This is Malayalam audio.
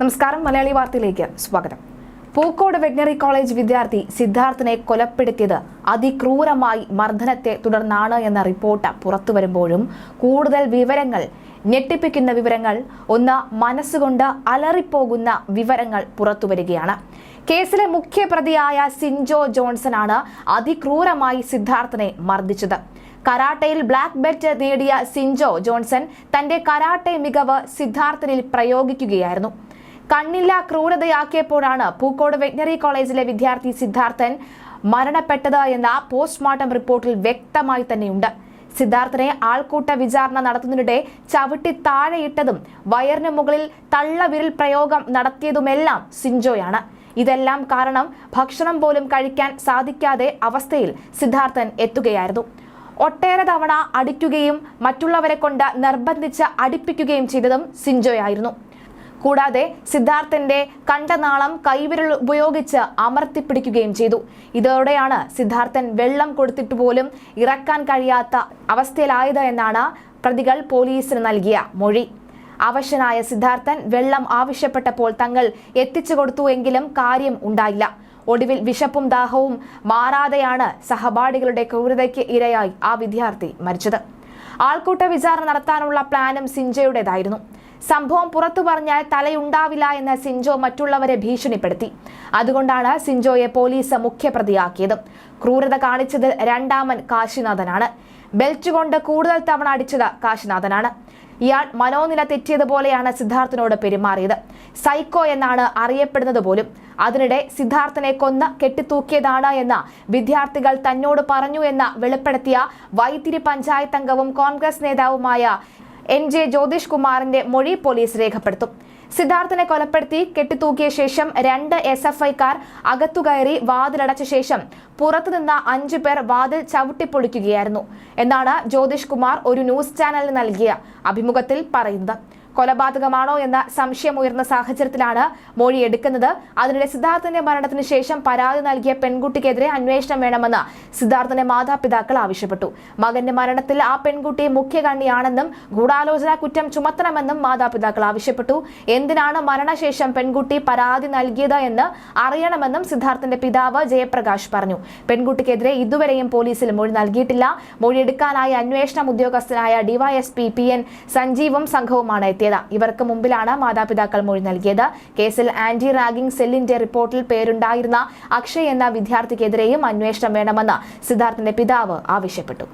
നമസ്കാരം മലയാളി വാർത്തയിലേക്ക് സ്വാഗതം. പൂക്കോട് വെറ്റിനറി കോളേജ് വിദ്യാർത്ഥി സിദ്ധാർത്ഥിനെ കൊലപ്പെടുത്തിയത് അതിക്രൂരമായി മർദ്ദനത്തെ തുടർന്നാണ് എന്ന റിപ്പോർട്ട് പുറത്തുവരുമ്പോഴും കൂടുതൽ വിവരങ്ങൾ ഞെട്ടിപ്പിക്കുന്ന വിവരങ്ങൾ ഒന്ന് മനസ്സുകൊണ്ട് അലറിപ്പോകുന്ന വിവരങ്ങൾ പുറത്തുവരികയാണ് കേസിലെ മുഖ്യപ്രതിയായ സിൻജോ ജോൺസണാണ് അതിക്രൂരമായി സിദ്ധാർത്ഥിനെ മർദ്ദിച്ചത്. കരാട്ടയിൽ ബ്ലാക്ക് ബെൽറ്റ് നേടിയ സിൻജോ ജോൺസൺ തന്റെ കരാട്ടെ മികവ് സിദ്ധാർത്ഥനിൽ പ്രയോഗിക്കുകയായിരുന്നു. കണ്ണില്ല ക്രൂരതയാക്കിയപ്പോഴാണ് പൂക്കോട് വെറ്റിനറി കോളേജിലെ വിദ്യാർത്ഥി സിദ്ധാർത്ഥൻ മരണപ്പെട്ടത് എന്ന പോസ്റ്റ്മോർട്ടം റിപ്പോർട്ടിൽ വ്യക്തമായി തന്നെയുണ്ട്. സിദ്ധാർത്ഥനെ ആൾക്കൂട്ട വിചാരണ നടത്തുന്നതിനിടെ ചവിട്ടി താഴെയിട്ടതും വയറിന് മുകളിൽ തള്ളവിരൽ പ്രയോഗം നടത്തിയതുമെല്ലാം സിൻജോയാണ്. ഇതെല്ലാം കാരണം ഭക്ഷണം പോലും കഴിക്കാൻ സാധിക്കാതെ അവസ്ഥയിൽ സിദ്ധാർത്ഥൻ എത്തുകയായിരുന്നു. ഒട്ടേറെ തവണ അടിക്കുകയും മറ്റുള്ളവരെ കൊണ്ട് നിർബന്ധിച്ച് അടിപ്പിക്കുകയും ചെയ്തതും സിൻജോയായിരുന്നു. കൂടാതെ സിദ്ധാർത്ഥന്റെ കണ്ടനാളം കൈവിരൽ ഉപയോഗിച്ച് അമർത്തിപ്പിടിക്കുകയും ചെയ്തു. ഇതോടെയാണ് സിദ്ധാർത്ഥൻ വെള്ളം കൊടുത്തിട്ട് പോലും ഇറക്കാൻ കഴിയാത്ത അവസ്ഥയിലായത് എന്നാണ് പ്രതികൾ പോലീസിന് നൽകിയ മൊഴി. അവശനായ സിദ്ധാർത്ഥൻ വെള്ളം ആവശ്യപ്പെട്ടപ്പോൾ തങ്ങൾ എത്തിച്ചു കൊടുത്തുവെങ്കിലും കാര്യം ഉണ്ടായില്ല. ഒടുവിൽ വിശപ്പും ദാഹവും മാറാതെയാണ് സഹപാഠികളുടെ ക്രൂരതയ്ക്ക് ഇരയായി ആ വിദ്യാർത്ഥി മരിച്ചത്. ആൾക്കൂട്ട വിചാരണ നടത്താനുള്ള പ്ലാനും സിൻജയുടേതായിരുന്നു സംഭവം പുറത്തു പറഞ്ഞാൽ തലയുണ്ടാവില്ല എന്ന് സിൻജോ മറ്റുള്ളവരെ ഭീഷണിപ്പെടുത്തി. അതുകൊണ്ടാണ് സിൻജോയെ പോലീസ് മുഖ്യപ്രതിയാക്കിയത്. ക്രൂരത കാണിച്ചത് രണ്ടാമൻ കാശിനാഥനാണ്. ബെൽറ്റ് കൊണ്ട് കൂടുതൽ തവണ അടിച്ചത് കാശിനാഥനാണ്. ഇയാൾ മനോനില തെറ്റിയതുപോലെയാണ് സിദ്ധാർത്ഥനോട് പെരുമാറിയത്. സൈക്കോ എന്നാണ് അറിയപ്പെടുന്നത് പോലും. അതിനിടെ സിദ്ധാർത്ഥനെ കൊന്ന് കെട്ടിത്തൂക്കിയതാണ് എന്ന് വിദ്യാർത്ഥികൾ തന്നോട് പറഞ്ഞു എന്ന് വെളിപ്പെടുത്തിയ വൈത്തിരി പഞ്ചായത്ത് അംഗവും കോൺഗ്രസ് നേതാവുമായ എൻ ജെ ജ്യോതിഷ് കുമാറിന്റെ മൊഴി പോലീസ് രേഖപ്പെടുത്തും. സിദ്ധാർത്ഥനെ കൊലപ്പെടുത്തി കെട്ടിത്തൂക്കിയ ശേഷം രണ്ട് എസ് എഫ് ഐക്കാർ അകത്തുകയറി വാതിലടച്ച ശേഷം പുറത്തുനിന്ന അഞ്ചു പേർ വാതിൽ ചവിട്ടിപ്പൊളിക്കുകയായിരുന്നു. എന്നാണ് ജ്യോതിഷ് കുമാർ ഒരു ന്യൂസ് ചാനലിന് നൽകിയ അഭിമുഖത്തിൽ പറയുന്നത്. കൊലപാതകമാണോ എന്ന സംശയം ഉയർന്ന സാഹചര്യത്തിലാണ് മൊഴി എടുക്കുന്നത്. അതിനിടെ സിദ്ധാർത്ഥന്റെ മരണത്തിന് ശേഷം പരാതി നൽകിയ പെൺകുട്ടിക്കെതിരെ അന്വേഷണം വേണമെന്ന് സിദ്ധാർത്ഥന്റെ മാതാപിതാക്കൾ ആവശ്യപ്പെട്ടു. മകന്റെ മരണത്തിൽ ആ പെൺകുട്ടി മുഖ്യ കണ്ണിയാണെന്നും ഗൂഢാലോചന കുറ്റം ചുമത്തണമെന്നും മാതാപിതാക്കൾ ആവശ്യപ്പെട്ടു. എന്തിനാണ് മരണശേഷം പെൺകുട്ടി പരാതി നൽകിയത് എന്ന് അറിയണമെന്നും സിദ്ധാർത്ഥന്റെ പിതാവ് ജയപ്രകാശ് പറഞ്ഞു. പെൺകുട്ടിക്കെതിരെ ഇതുവരെയും പോലീസിൽ മൊഴി നൽകിയിട്ടില്ല. മൊഴിയെടുക്കാനായി അന്വേഷണം ഉദ്യോഗസ്ഥനായ ഡിവൈഎസ്പി പി എൻ സഞ്ജീവും സംഘവുമാണ് എത്തിയത്. ഇവർക്ക് മുമ്പിലാണ് മാതാപിതാക്കൾ മൊഴി നൽകിയത്. കേസിൽ ആന്റി റാഗിംഗ് സെല്ലിന്റെ റിപ്പോർട്ടിൽ പേരുണ്ടായിരുന്ന അക്ഷയ് എന്ന വിദ്യാർത്ഥിക്കെതിരെയും അന്വേഷണം വേണമെന്ന് സിദ്ധാർത്ഥിന്റെ പിതാവ് ആവശ്യപ്പെട്ടു.